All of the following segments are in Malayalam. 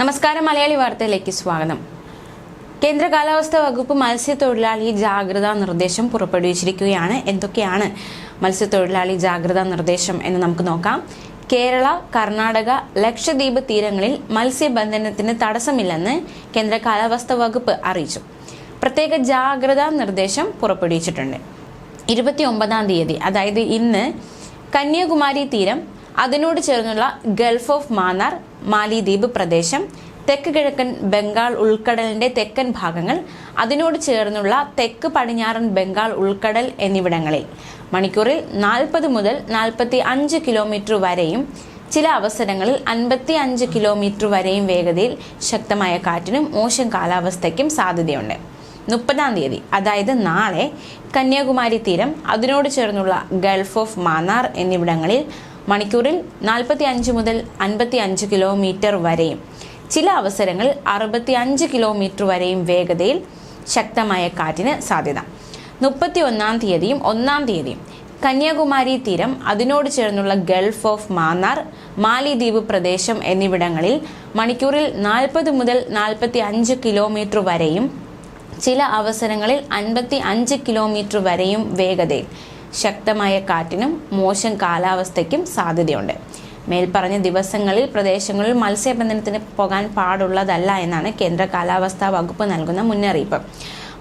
നമസ്കാരം മലയാളി വാർത്തയിലേക്ക് സ്വാഗതം. കേന്ദ്ര കാലാവസ്ഥാ വകുപ്പ് മത്സ്യത്തൊഴിലാളി ജാഗ്രതാ നിർദ്ദേശം പുറപ്പെടുവിച്ചിരിക്കുകയാണ്. എന്തൊക്കെയാണ് മത്സ്യത്തൊഴിലാളി ജാഗ്രതാ നിർദ്ദേശം എന്ന് നമുക്ക് നോക്കാം. കേരള കർണാടക ലക്ഷദ്വീപ് തീരങ്ങളിൽ മത്സ്യബന്ധനത്തിന് തടസ്സമില്ലെന്ന് കേന്ദ്ര കാലാവസ്ഥാ വകുപ്പ് അറിയിച്ചു. പ്രത്യേക ജാഗ്രതാ നിർദ്ദേശം പുറപ്പെടുവിച്ചിട്ടുണ്ട്. ഇരുപത്തി ഒമ്പതാം തീയതി അതായത് ഇന്ന് കന്യാകുമാരി തീരം അതിനോട് ചേർന്നുള്ള ഗൾഫ് ഓഫ് മാന്നാർ മാലിദ്വീപ് പ്രദേശം തെക്ക് കിഴക്കൻ ബംഗാൾ ഉൾക്കടലിന്റെ തെക്കൻ ഭാഗങ്ങൾ അതിനോട് ചേർന്നുള്ള തെക്ക് പടിഞ്ഞാറൻ ബംഗാൾ ഉൾക്കടൽ എന്നിവിടങ്ങളിൽ. മണിക്കൂറിൽ നാൽപ്പത് മുതൽ നാൽപ്പത്തി അഞ്ച് കിലോമീറ്റർ വരെയും ചില അവസരങ്ങളിൽ അൻപത്തി അഞ്ച് കിലോമീറ്റർ വരെയും വേഗതയിൽ ശക്തമായ കാറ്റിനും മോശം കാലാവസ്ഥയ്ക്കും സാധ്യതയുണ്ട്. മുപ്പതാം തീയതി അതായത് നാളെ കന്യാകുമാരി തീരം അതിനോട് ചേർന്നുള്ള ഗൾഫ് ഓഫ് മാന്നാർ എന്നിവിടങ്ങളിൽ മണിക്കൂറിൽ നാൽപ്പത്തി അഞ്ച് മുതൽ അൻപത്തി അഞ്ച് കിലോമീറ്റർ വരെയും. ചില അവസരങ്ങളിൽ അറുപത്തി അഞ്ച് കിലോമീറ്റർ വരെയും വേഗതയിൽ ശക്തമായ കാറ്റിന് സാധ്യത. മുപ്പത്തി ഒന്നാം തീയതിയും ഒന്നാം തീയതിയും. കന്യാകുമാരി തീരം അതിനോട് ചേർന്നുള്ള ഗൾഫ് ഓഫ് മാന്നാർ മാലിദ്വീപ് പ്രദേശം എന്നിവിടങ്ങളിൽ മണിക്കൂറിൽ നാൽപ്പത് മുതൽ നാൽപ്പത്തി അഞ്ച് കിലോമീറ്റർ വരെയും ചില അവസരങ്ങളിൽ അൻപത്തി അഞ്ച് കിലോമീറ്റർ വരെയും വേഗതയിൽ ശക്തമായ കാറ്റിനും മോശം കാലാവസ്ഥയ്ക്കും സാധ്യതയുണ്ട്. മേൽപ്പറഞ്ഞ ദിവസങ്ങളിൽ പ്രദേശങ്ങളിൽ മത്സ്യബന്ധനത്തിന് പോകാൻ പാടുള്ളതല്ല എന്നാണ് കേന്ദ്ര കാലാവസ്ഥാ വകുപ്പ് നൽകുന്ന മുന്നറിയിപ്പ്.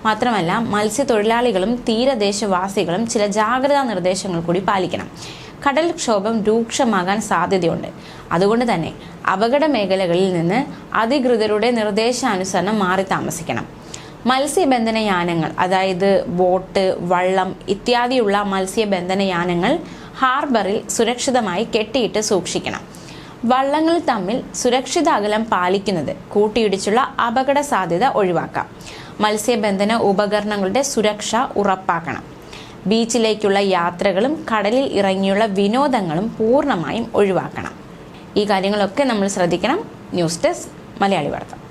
മാത്രമല്ല മത്സ്യത്തൊഴിലാളികളും തീരദേശവാസികളും ചില ജാഗ്രതാ നിർദ്ദേശങ്ങൾ കൂടി പാലിക്കണം. കടൽക്ഷോഭം രൂക്ഷമാകാൻ സാധ്യതയുണ്ട്. അതുകൊണ്ട് തന്നെ അപകട മേഖലകളിൽ നിന്ന് അധികൃതരുടെ നിർദ്ദേശാനുസരണം മാറി താമസിക്കണം. മത്സ്യബന്ധന യാനങ്ങൾ അതായത് ബോട്ട് വള്ളം ഇത്യാദിയുള്ള മത്സ്യബന്ധന യാനങ്ങൾ ഹാർബറിൽ സുരക്ഷിതമായി കെട്ടിയിട്ട് സൂക്ഷിക്കണം. വള്ളങ്ങൾ തമ്മിൽ സുരക്ഷിത അകലം പാലിക്കുന്നത് കൂട്ടിയിടിച്ചുള്ള അപകട സാധ്യത ഒഴിവാക്കാം. മത്സ്യബന്ധന ഉപകരണങ്ങളുടെ സുരക്ഷ ഉറപ്പാക്കണം. ബീച്ചിലേക്കുള്ള യാത്രകളും കടലിൽ ഇറങ്ങിയുള്ള വിനോദങ്ങളും പൂർണമായും ഒഴിവാക്കണം. ഈ കാര്യങ്ങളൊക്കെ നമ്മൾ ശ്രദ്ധിക്കണം. ന്യൂസ് ഡെസ്ക് മലയാളി വാർത്ത.